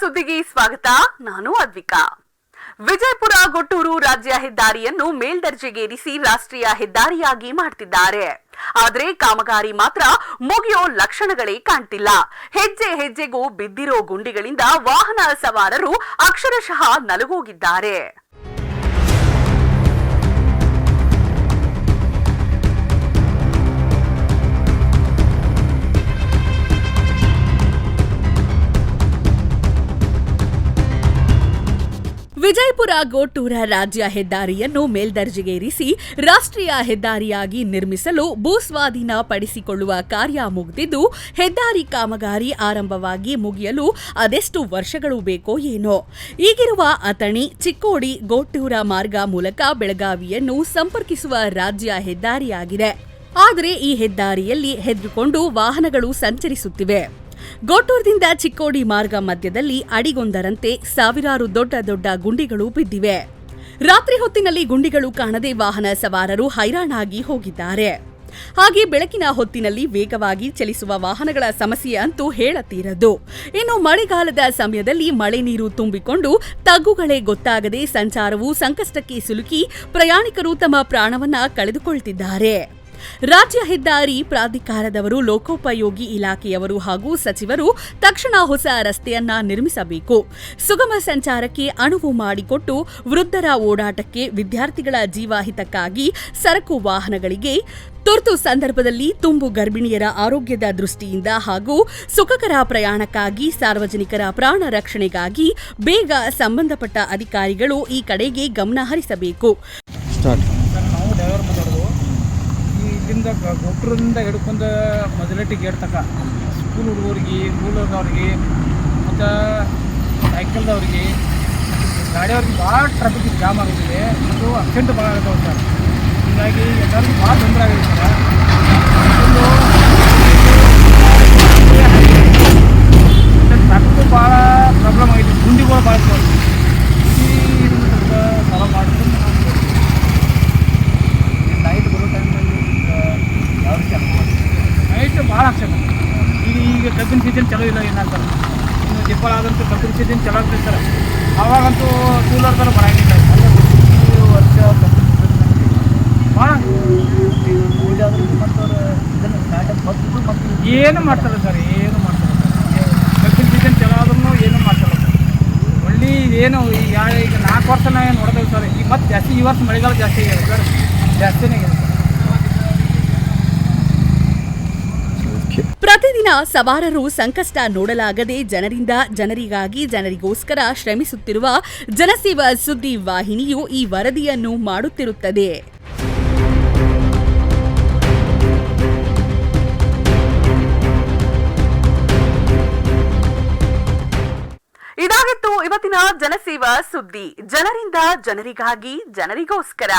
ಸುದ್ದಿಗೆ ಸ್ವಾಗತ, ನಾನು ಅದ್ವಿಕಾ. ವಿಜಯಪುರ ಗೊಟ್ಟೂರು ರಾಜ್ಯ ಹೆದ್ದಾರಿಯನ್ನು ಮೇಲ್ದರ್ಜೆಗೇರಿಸಿ ರಾಷ್ಟ್ರೀಯ ಹೆದ್ದಾರಿಯಾಗಿ ಮಾಡ್ತಿದ್ದಾರೆ. ಆದರೆ ಕಾಮಗಾರಿ ಮಾತ್ರ ಮುಗಿಯೋ ಲಕ್ಷಣಗಳೇ ಕಾಣ್ತಿಲ್ಲ. ಹೆಜ್ಜೆ ಹೆಜ್ಜೆಗೂ ಬಿದ್ದಿರೋ ಗುಂಡಿಗಳಿಂದ ವಾಹನ ಸವಾರರು ಅಕ್ಷರಶಃ ನಲುಗೋಗಿದ್ದಾರೆ. ವಿಜಯಪುರ ಗೋಟೂರ ರಾಜ್ಯ ಹೆದ್ದಾರಿಯನ್ನು ಮೇಲ್ದರ್ಜೆಗೇರಿಸಿ ರಾಷ್ಟ್ರೀಯ ಹೆದ್ದಾರಿಯಾಗಿ ನಿರ್ಮಿಸಲು ಭೂಸ್ವಾಧೀನ ಪಡಿಸಿಕೊಳ್ಳುವ ಕಾರ್ಯ ಮುಗಿದಿದ್ದು, ಹೆದ್ದಾರಿ ಕಾಮಗಾರಿ ಆರಂಭವಾಗಿ ಮುಗಿಯಲು ಅದೆಷ್ಟು ವರ್ಷಗಳು ಬೇಕೋ ಏನೋ. ಈಗಿರುವ ಅಥಣಿ, ಚಿಕ್ಕೋಡಿ, ಗೋಟೂರ ಮಾರ್ಗ ಮೂಲಕ ಬೆಳಗಾವಿಯನ್ನು ಸಂಪರ್ಕಿಸುವ ರಾಜ್ಯ ಹೆದ್ದಾರಿಯಾಗಿದೆ. ಆದರೆ ಈ ಹೆದ್ದಾರಿಯಲ್ಲಿ ಹೆದ್ದುಕೊಂಡು ವಾಹನಗಳು ಸಂಚರಿಸುತ್ತಿವೆ. ಗೋಟೂರ್ದಿಂದ ಚಿಕ್ಕೋಡಿ ಮಾರ್ಗ ಮಧ್ಯದಲ್ಲಿ ಅಡಿಗೊಂದರಂತೆ ಸಾವಿರಾರು ದೊಡ್ಡ ದೊಡ್ಡ ಗುಂಡಿಗಳು ಬಿದ್ದಿವೆ. ರಾತ್ರಿ ಹೊತ್ತಿನಲ್ಲಿ ಗುಂಡಿಗಳು ಕಾಣದೆ ವಾಹನ ಸವಾರರು ಹೈರಾಣಾಗಿ ಹೋಗಿದ್ದಾರೆ. ಹಾಗೆ ಬೆಳಕಿನ ಹೊತ್ತಿನಲ್ಲಿ ವೇಗವಾಗಿ ಚಲಿಸುವ ವಾಹನಗಳ ಸಮಸ್ಯೆ ಅಂತೂ ಹೇಳತೀರದು. ಇನ್ನು ಮಳೆಗಾಲದ ಸಮಯದಲ್ಲಿ ಮಳೆ ನೀರು ತುಂಬಿಕೊಂಡು ತಗ್ಗುಗಳೇ ಗೊತ್ತಾಗದೆ ಸಂಚಾರವು ಸಂಕಷ್ಟಕ್ಕೆ ಸಿಲುಕಿ ಪ್ರಯಾಣಿಕರು ತಮ್ಮ ಪ್ರಾಣವನ್ನ ಕಳೆದುಕೊಳ್ತಿದ್ದಾರೆ. ರಾಜ್ಯ ಹೆದ್ದಾರಿ ಪ್ರಾಧಿಕಾರದವರು, ಲೋಕೋಪಯೋಗಿ ಇಲಾಖೆಯವರು ಹಾಗೂ ಸಚಿವರು ತಕ್ಷಣ ಹೊಸ ರಸ್ತೆಯನ್ನ ನಿರ್ಮಿಸಬೇಕು. ಸುಗಮ ಸಂಚಾರಕ್ಕೆ ಅಣುವು ಮಾಡಿಕೊಟ್ಟು ವೃದ್ಧರ ಓಡಾಟಕ್ಕೆ ವಿದ್ಯಾರ್ಥಿಗಳ ಜೀವಹಿತಕ್ಕಾಗಿ ಸರಕು ವಾಹನಗಳಿಗೆ ತುರ್ತು ಸಂದರ್ಭದಲ್ಲಿ ತುಂಬು ಗರ್ಭಿಣಿಯರ ಆರೋಗ್ಯದ ದೃಷ್ಟಿಯಿಂದ ಹಾಗೂ ಸುಖಕರ ಪ್ರಯಾಣಕ್ಕಾಗಿ ಸಾರ್ವಜನಿಕರ ಪ್ರಾಣ ರಕ್ಷಣೆಗಾಗಿ ಬೇಗ ಸಂಬಂಧಪಟ್ಟ ಅಧಿಕಾರಿಗಳು ಈ ಕಡೆಗೆ ಗಮನ ಹರಿಸಬೇಕು ಸ್ಟಾರ್ಟ್ ಸರ್ ನಾವು ಡ್ರೈವರ್ ಮಾತಾಡೋದು ಈ ಗೊಬ್ಬರದಿಂದ ಹಿಡ್ಕೊಂಡು ಮೊದಲಟ್ಟಿ ಗೇಟ್ ತಕ ಸ್ಕೂಲ್ ಹುಡುಗರಿಗೆ, ಮೂಲದವ್ರಿಗೆ, ಮತ್ತು ಸೈಕಲ್ದವ್ರಿಗೆ ಗಾಡಿಯವ್ರಿಗೆ ಭಾಳ ಟ್ರಾಫಿಕ್ ಜಾಮ್ ಆಗುತ್ತಿದೆ ಮತ್ತು ಅಕ್ಸಿಡೆಂಟ್ ಭಾಳ ಆಗ್ತಾವೆ ಸರ್. ಹೀಗಾಗಿ ಎಲ್ಲರಿಗೂ ಭಾಳ ತೊಂದರೆ ಆಗಿದೆ ಕಬ್ಬಿನ ಸೀಸನ್ ಚಲೋ ಇಲ್ಲ ಏನಂತಾರೆ ಇನ್ನು ದಿಪ್ಪಳ ಆದಂತೂ ಕಬ್ಬಿನ ಸೀಸನ್ ಚಲೋ ಆಗ್ತದೆ ಸರ್. ಅವಾಗಂತೂ ಕೂಲರ್ ಥರ ಬರೋಂಗಿಲ್ಲ. ವರ್ಷ ಏನು ಮಾಡ್ತಾರೆ ಸರ್, ಏನು ಮಾಡ್ತಾರೆ ಕಬ್ಬಿನ ಸೀಸನ್ ಚಲೋ ಆದ್ರೂ ಏನು ಮಾಡ್ತಾರೆ ಒಳ್ಳೆ ಏನು ಈಗ ಈಗ ನಾಲ್ಕು ವರ್ಷ ನಾವು ನೋಡ್ತೇವೆ ಸರ್ ಈಗ ಮತ್ತೆ ಜಾಸ್ತಿ ಈ ವರ್ಷ ಮಳೆಗಾಲ ಜಾಸ್ತಿ ಆಗಿದೆ ಸರ್. ಜಾಸ್ತಿನೇ ಆಗಿದೆ ಸರ್ ಪ್ರತಿದಿನ ಸವಾರರು ಸಂಕಷ್ಟ ನೋಡಲಾಗದೆ ಜನರಿಂದ ಜನರಿಗಾಗಿ ಜನರಿಗೋಸ್ಕರ ಶ್ರಮಿಸುತ್ತಿರುವ ಜನಸೇವಾ ಸುದ್ದಿ ವಾಹಿನಿಯು ಈ ವರದಿಯನ್ನು ಮಾಡುತ್ತಿರುತ್ತದೆ. ಇದಾಗಿತ್ತು ಇವತ್ತಿನ ಜನಸೇವಾ ಸುದ್ದಿ. ಜನರಿಂದ ಜನರಿಗಾಗಿ ಜನರಿಗೋಸ್ಕರ.